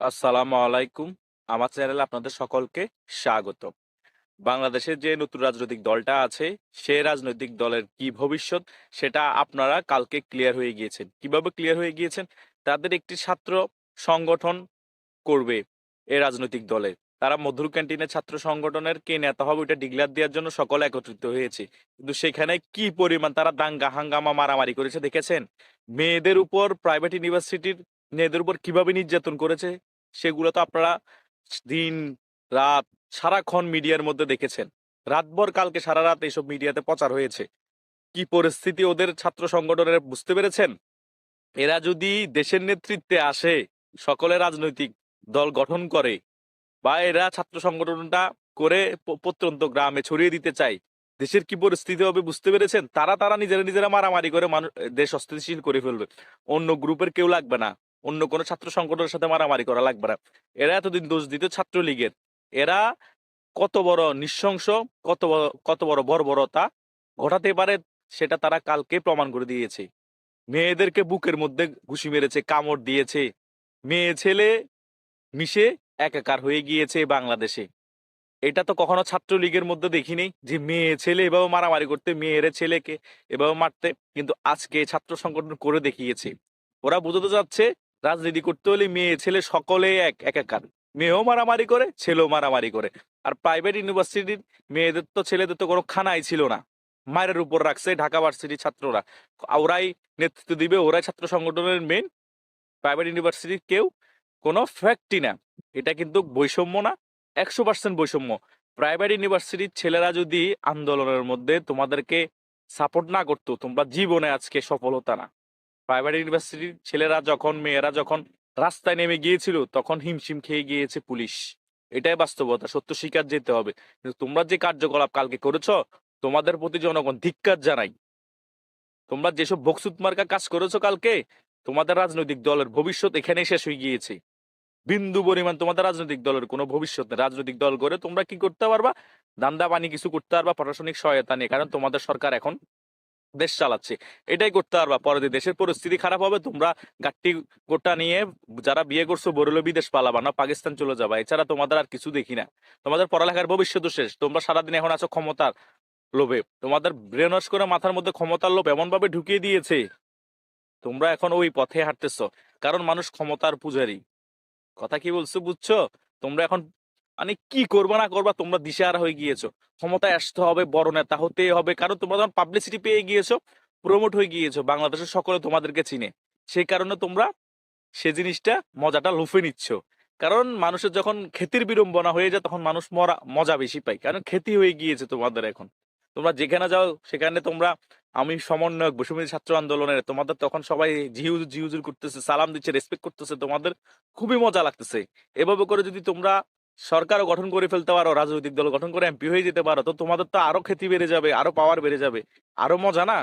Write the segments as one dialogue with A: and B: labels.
A: আসসালামু আলাইকুম। আমার চ্যানেলে আপনাদের সকলকে স্বাগত। বাংলাদেশের যে নতুন রাজনৈতিক দলটা আছে, সে রাজনৈতিক দলের কি ভবিষ্যৎ সেটা আপনারা কালকে ক্লিয়ার হয়ে গিয়েছেন। কীভাবে ক্লিয়ার হয়ে গিয়েছেন? তাদের একটি ছাত্র সংগঠন করবে এই রাজনৈতিক দলে। তারা মধুর ক্যান্টিনের ছাত্র সংগঠনের কে নেতা হবে ওইটা ডিক্লেয়ার দেওয়ার জন্য সকলে একত্রিত হয়েছে। কিন্তু সেখানে কি পরিমাণ তারা দাঙ্গা, হাঙ্গামা, মারামারি করেছে দেখেছেন? মেয়েদের উপর প্রাইভেট ইউনিভার্সিটির মেয়েদের উপর কীভাবে নির্যাতন করেছে? সেগুলো তো আপনারা দিন, রাত, সারাক্ষণ মিডিয়ার মধ্যে দেখেছেন। রাতভর কালকে সারা রাত এইসব মিডিয়াতে প্রচার হয়েছে। কি পরিস্থিতি ওদের ছাত্র সংগঠনের বুঝতে পেরেছেন? এরা যদি দেশের নেতৃত্বে আসে, সকলে রাজনৈতিক দল গঠন করে বা এরা ছাত্র সংগঠনটা করে প্রত্যন্ত গ্রামে ছড়িয়ে দিতে চায়, দেশের কি পরিস্থিতি হবে বুঝতে পেরেছেন? তারা তারা নিজেরা নিজেরা মারামারি করে মানুষ দেশ অস্থিতিশীল করে ফেলবে। অন্য গ্রুপের কেউ লাগবে না। অন্য কোনো ছাত্র সংগঠনের সাথে মারামারি করা লাগবে না। এরা এতদিন দোষ দিত ছাত্রলীগের। এরা কত বড় নৃশংস, কত বড় কত বড় বর্বরতা ঘটাতে পারে সেটা তারা কালকে প্রমাণ করে দিয়েছে। মেয়েদেরকে বুকের মধ্যে ঘুষি মেরেছে, কামড় দিয়েছে। মেয়ে, ছেলে মিশে একাকার হয়ে গিয়েছে বাংলাদেশে। এটা তো কখনো ছাত্রলীগের মধ্যে দেখিনি যে মেয়ে, ছেলে এভাবে মারামারি করতে, মেয়ের ছেলেকে এভাবে মারতে। কিন্তু আজকে ছাত্র সংগঠন করে দেখিয়েছে। ওরা বুঝতে যাচ্ছে রাজনীতি করতে হলে মেয়ে, ছেলে সকলে এক একাকার মেয়েও মারামারি করে, ছেলেও মারামারি করে। আর প্রাইভেট ইউনিভার্সিটির মেয়েদের তো, ছেলেদের তো কোনো খানাই ছিল না। মায়ের উপর রাখছে ঢাকা ভার্সিটির ছাত্ররা। ওরাই নেতৃত্ব দিবে, ওরাই ছাত্র সংগঠনের মেন প্রাইভেট ইউনিভার্সিটির কেউ কোনো ফ্যাক্টই না। এটা কিন্তু বৈষম্য না, একশো পার্সেন্ট বৈষম্য। প্রাইভেট ইউনিভার্সিটির ছেলেরা যদি আন্দোলনের মধ্যে তোমাদেরকে সাপোর্ট না করতো, তোমরা জীবনে আজকে সফলতা না। প্রাইভেট ইউনিভার্সিটির ছেলেরা যখন, মেয়েরা যখন রাস্তায় নেমে গিয়েছিল, তখন হিমশিম খেয়ে গিয়েছে পুলিশ। এটাই বাস্তবতা, সত্য স্বীকার যেতে হবে। কিন্তু তোমরা যে কার্যকলাপ কালকে করেছ, তোমাদের প্রতি জনগণ ধিক্কার জানাই। তোমরা যেসব বকসুত মার্কা কাজ করেছ কালকে, তোমাদের রাজনৈতিক দলের ভবিষ্যৎ এখানেই শেষ হয়ে গিয়েছে। বিন্দু পরিমাণ তোমাদের রাজনৈতিক দলের কোনো ভবিষ্যৎ নেই। রাজনৈতিক দল করে তোমরা কি করতে পারবা? দান্দা পানি কিছু করতে পারবা, প্রশাসনিক সহায়তা নেই কারণ তোমাদের সরকার এখন দেশ চালাচ্ছে। এটাই করতে পারবা। পরে দেশের পরিস্থিতি খারাপ হবে, তোমরা গাট্টি গোটা নিয়ে যারা বিয়ে করছ বড়লো বিদেশ পালাবা, না পাকিস্তান চলে যাবা। এছাড়া তোমাদের আর কিছু দেখি না। তোমাদের পড়ালেখার ভবিষ্যৎ শেষ। তোমরা সারাদিন এখন আছো ক্ষমতার লোভে। তোমাদের ব্রেন ওয়াশ করে মাথার মধ্যে ক্ষমতার লোভ এমন ভাবে ঢুকিয়ে দিয়েছে। তোমরা এখন ওই পথে হাঁটতেছো। কারণ মানুষ ক্ষমতার পূজারি। কথা কি বলছো, বুঝছ? তোমরা এখন মানে কি করবা না করবা তোমরা দিশেহারা হয়ে গিয়েছো। ক্ষমতায় আসতে হবে, বড় নেতা হতে হবে। কারণ তোমরা যখন পাবলিসিটি পেয়ে গিয়েছো প্রমোট হয়ে গিয়েছো, বাংলাদেশের সকলে তোমাদেরকে চিনে। সেই কারণে তোমরা সে জিনিসটা মজাটা লুফে নিচ্ছ। কারণ মানুষের যখন ক্ষেতির বিড়ম্বনা হয়ে যায়, তখন মানুষ মরা, মজা বেশি পায়। কারণ ক্ষতি হয়ে গিয়েছে তোমাদের এখন। তোমরা যেখানে যাও, সেখানে তোমরা, আমি সমন্বয়ক, বসুমতী ছাত্র আন্দোলনের, তোমাদের তখন সবাই জিহুজ, জিহুজুর করতেছে, সালাম দিচ্ছে রেসপেক্ট করতেছে তোমাদের। খুবই মজা লাগতেছে। এভাবে করে যদি তোমরা সরকারও গঠন করে ফেলতে পারো, রাজনৈতিক দল গঠন করে এমপি হয়ে যেতে পারো, তো তোমাদের তো আরও খ্যাতি বেড়ে যাবে, আরও পাওয়ার বেড়ে যাবে, আরও মজা না?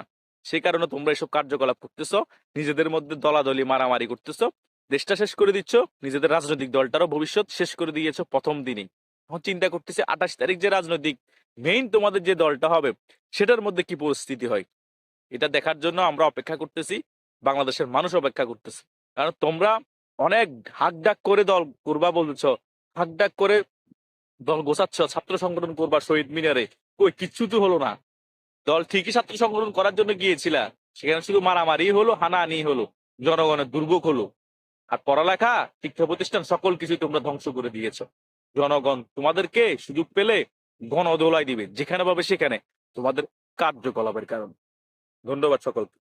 A: সেই কারণে তোমরা এসব কার্যকলাপ করতেছো, নিজেদের মধ্যে দলাদলি, মারামারি করতেছো, দেশটা শেষ করে দিচ্ছ, নিজেদের রাজনৈতিক দলটারও ভবিষ্যৎ শেষ করে দিয়েছ প্রথম দিনই। এখন চিন্তা করতেছে আঠাশ তারিখ যে রাজনৈতিক মেইন তোমাদের যে দলটা হবে, সেটার মধ্যে কি পরিস্থিতি হয়? এটা দেখার জন্য আমরা অপেক্ষা করতেছি, বাংলাদেশের মানুষ অপেক্ষা করতেছে। কারণ তোমরা অনেক হাক ডাক করে দল করবা বলছ হাক ডাক করে দল গোছাচ্ছ ছাত্র সংগঠন করবার শহীদ মিনারে। কই কিচ্ছু তো হলো না। দল ঠিকই ছাত্র সংগঠন করার জন্য গিয়েছিলা। সেখানে শুধু মারামারি হলো হানাহানি হলো, জনগণের দুর্ভোগ হলো। আর পড়ালেখা, শিক্ষা প্রতিষ্ঠান সকল কিছু তোমরা ধ্বংস করে দিয়েছ। জনগণ তোমাদেরকে সুযোগ পেলে গণদোলায় দিবে, যেখানে পাবে সেখানে। তোমাদের কার্যকলাপের কারণ। ধন্যবাদ সকলকে।